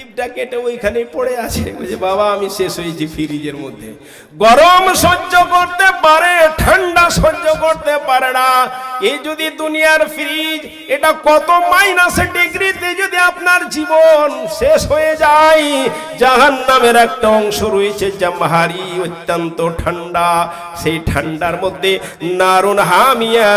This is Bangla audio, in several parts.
জিপটা কেটে ওইখানে পড়ে আছে। বলছে বাবা, আমি শেষ হয়েছি ফ্রিজের মধ্যে। গরম সহ্য করতে পারে ঠান্ডা সহ্য করতে পারে না। এই যদি দুনিয়ার ফ্রিজ এটা কত মাইনাস ডিগ্রিতে যদি আপনার জীবন শেষ হয়ে যায় জাহান নামের একটা অংশ রয়েছে জামহারি, অত্যন্ত ঠান্ডা। সেই ঠান্ডার মধ্যে নারুন হামিয়া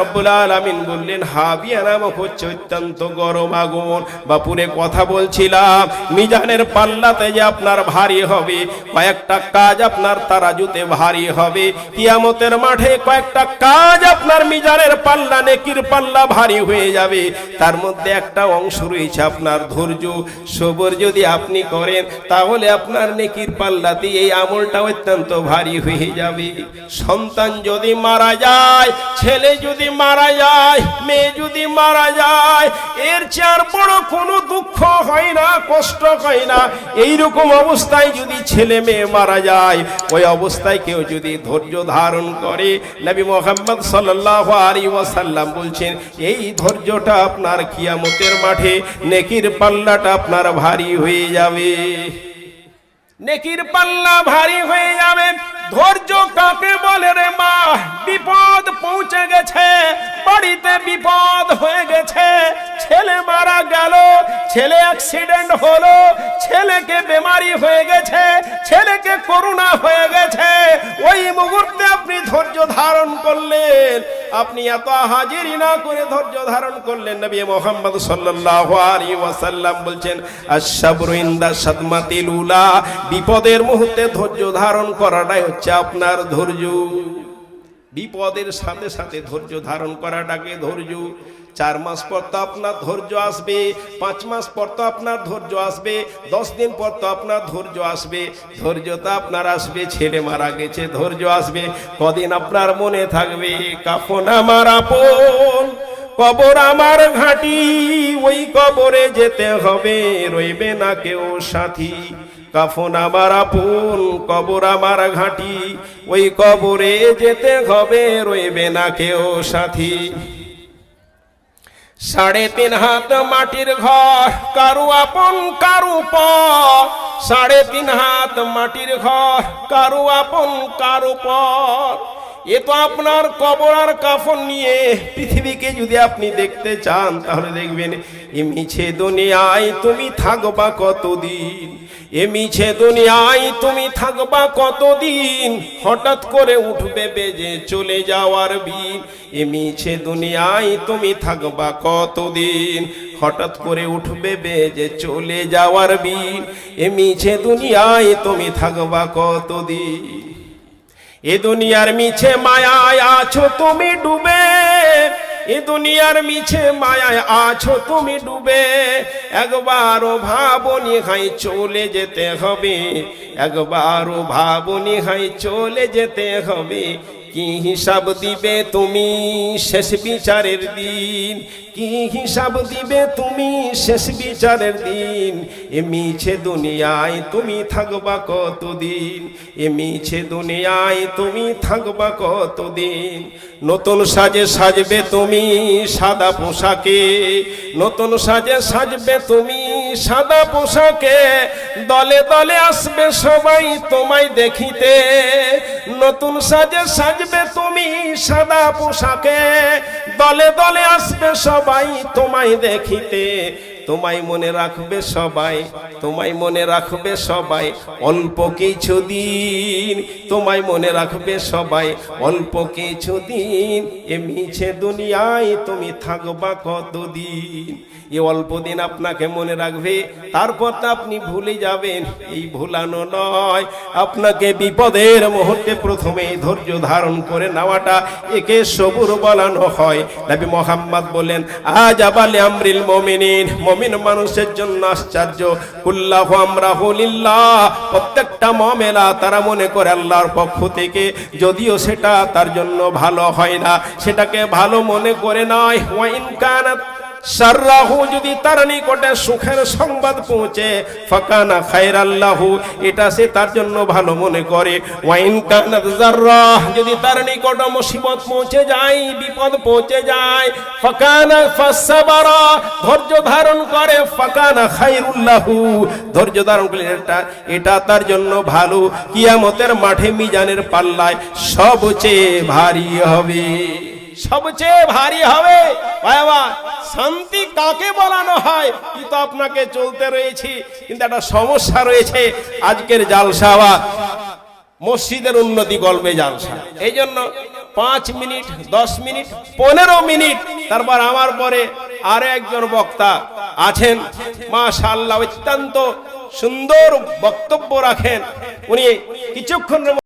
রব্বুল আলামিন বললেন হাবিয়া নামক হচ্ছে অত্যন্ত গরম আগুন। বাপুরে কথা বলছিলাম, মিজানের পাল্লাতে যে আপনার ভারী হবে, কয়েকটা কাজ আপনার তারাজুতে ভারী হবে। কিয়ামতের মাঠে কয়েকটা কাজ আপনার মিজানের পাল্লা, নেকির পাল্লা ভারী হয়ে যাবে। তার মধ্যে একটা অংশ রয়েছে আপনার ধৈর্য। সবর যদি আপনি করেন, তাহলে আপনার নেকির পাল্লাতে এই আমলটা অত্যন্ত ভারী হয়ে যাবে। সন্তান যদি মারা যায়, ছেলে যদি মারা যায়, মেয়ে যদি মারা যায়, এর চেয়ে আর বড় কোনো দুঃখ হয় না, কষ্ট হয় না। এইরকম অবস্থায় যদি ছেলে মেয়ে মারা যায়, ওই অবস্থায় কেউ যদি ধৈর্য ধারণ করে নবী মোহাম্মদ সাল্লাহ আলী ওয়াসাল্লাম বলছেন, এই ধৈর্যটা আপনার কিয়ামতের মাঠে, নেকির পাল্লাটা আপনার ভারী হয়ে যাবে। নেকির পাল্লা ভারী হয়ে যাবে। ধৈর্য কাকে বলে রে মা? বিপদ পৌঁছে গেছে, বাড়িতে বিপদ হয়ে গেছে। ছেলে মারা গেল, ছেলে অ্যাক্সিডেন্ট হলো, ছেলেকে বেমারি হয়ে গেছে, ছেলেকে করোনা হয়ে ওই মুহূর্তে আপনি ধৈর্য ধারণ করলেন। আপনি এত হাজিরি না করে ধৈর্য ধারণ করলেন। নবী মোহাম্মদ ওয়াসাল্লাম বলছেন, আশ-সাবরু ইনদা উলা। বিপদের মুহূর্তে ধৈর্য ধারণ করাটাই হচ্ছে আপনার ধৈর্য। বিপদের সাথে সাথে ধৈর্য ধারণ করাটাকে ধৈর্য। চার মাস পর তো আপনার ধৈর্য আসবে, পাঁচ মাস পর তো আপনার ধৈর্য আসবে, দশ দিন পর তো আপনার ধৈর্য আসবে। ধৈর্য তো আপনার আসবে, ছেলে মারা গেছে, ধৈর্য আসবে। কদিন আপনার মনে থাকবে, কাফন আমার আপন। কবর আমার ঘাটি, ওই কবরে যেতে হবে, রইবে না কেউ সাথী। কাফন আমার আপন, কবর আমার ঘাটি, ওই কবরে যেতে হবে, রইবে না কেউ সাথী। সাড়ে তিন হাত মাটির ঘর, কারু আপন, কারু প। সাড়ে তিন হাত মাটির ঘর, কারু আপন, কারু পর এ তো আপনার কবর আর কাফন নিয়ে পৃথিবীকে যদি আপনি দেখতে চান, তাহলে দেখবেন, এ মিছে দুনিয়ায় তুমি থাকবা কতদিন? এ মিছে দুনিয়ায় তুমি থাকবা কতদিন? হঠাৎ করে উঠবে বেজে চলে যাওয়ার বিন। এ মিছে দুনিয়ায় তুমি থাকবা কতদিন? হঠাৎ করে উঠবে বেজে চলে যাওয়ার বিন। এ মিছে দুনিয়ায় তুমি থাকবা কতদিন? এ দুনিয়ার মিছে মায়ায় আছো তুমি ডুবে। এ দুনিয়ার মিছে মায়ায় আছো তুমি ডুবে। একবারও ভাবনি হাই চলে যেতে হবে। একবারও ভাবনি হাই চলে যেতে হবে। কি হিসাব দিবে তুমি শেষ বিচারের দিন? কি হিসাব দিবে তুমি শেষ বিচারের দিন? এ মিছে দুনিয়ায় তুমি থাকবা কতদিন? এ মিছে দুনিয়ায় তুমি থাকবা কতদিন? নতুন সাজে সাজবে তুমি সাদা পোশাকে, নতুন সাজে সাজবে তুমি সাদা পোশাকে দলে দলে আসবে সবাই তোমায় দেখিতে। নতুন সাজে সাজবে তুমি সাদা পোশাকে, দলে দলে আসবে সবাই তোমায় দেখিতে। তোমায় মনে রাখবে সবাই, তোমায় মনে রাখবে সবাই, অল্প কিছু দিন। তোমায় মনে রাখবে সবাই, অল্প কিছু দিন। এ মিছে দুনিয়ায় তুমি থাকবা কতদিন? এ অল্প দিন আপনাকে মনে রাখবে, তারপর আপনি ভুলে যাবেন। এই ভুলানো নয়, আপনাকে বিপদের মুহূর্তে প্রথমে ধৈর্য ধারণ করে নেওয়াটা একে সবুর বলানো হয়। নবী মোহাম্মদ বলেন, আজ আবালে আমরিল মমিনিন, মমিন মানুষের জন্য আশ্চর্য। কুল্লাহ আমরা হলিল্লাহ প্রত্যেকটা মমেলা তারা মনে করে আল্লাহর পক্ষ থেকে, যদিও সেটা তার জন্য ভালো হয় না। সেটাকে ভালো মনে করে নয় সাররাহু যদি তার নিকটে সুখের সংবাদ পৌঁছে, ফাকানা খায়রাল্লাহু, এটা সে তার জন্য ভালো মনে করে। ওয়াইন কানাত জাররাহ যদি তার নিকট মুসিবত পৌঁছে যায়, বিপদ পৌঁছে যায়, ফাকানা ফাসাবারা, ধৈর্য ধারণ করে, ফাকানা খায়রুল্লাহু। ধৈর্য ধারণ করলে এটা এটা তার জন্য ভালো। কিয়ামতের মাঠে মিজানের পাল্লায় সবচেয়ে ভারী হবে। সবচেয়ে ভারী হবে। শান্তি কাকে বলানো হয় কি তো আপনাকে চলতে রয়েছি। কিন্তু একটা সমস্যা রয়েছে আজকের জালসাওয়া মসজিদের উন্নতি গল্পে জালসা। এই জন্য পাঁচ মিনিট, দশ মিনিট, পনেরো মিনিট, তারপর আমার পরে আরও একজন বক্তা আছেন। মা মাশাআল্লাহ, অত্যন্ত সুন্দর বক্তব্য রাখেন। উনি কিছুক্ষণের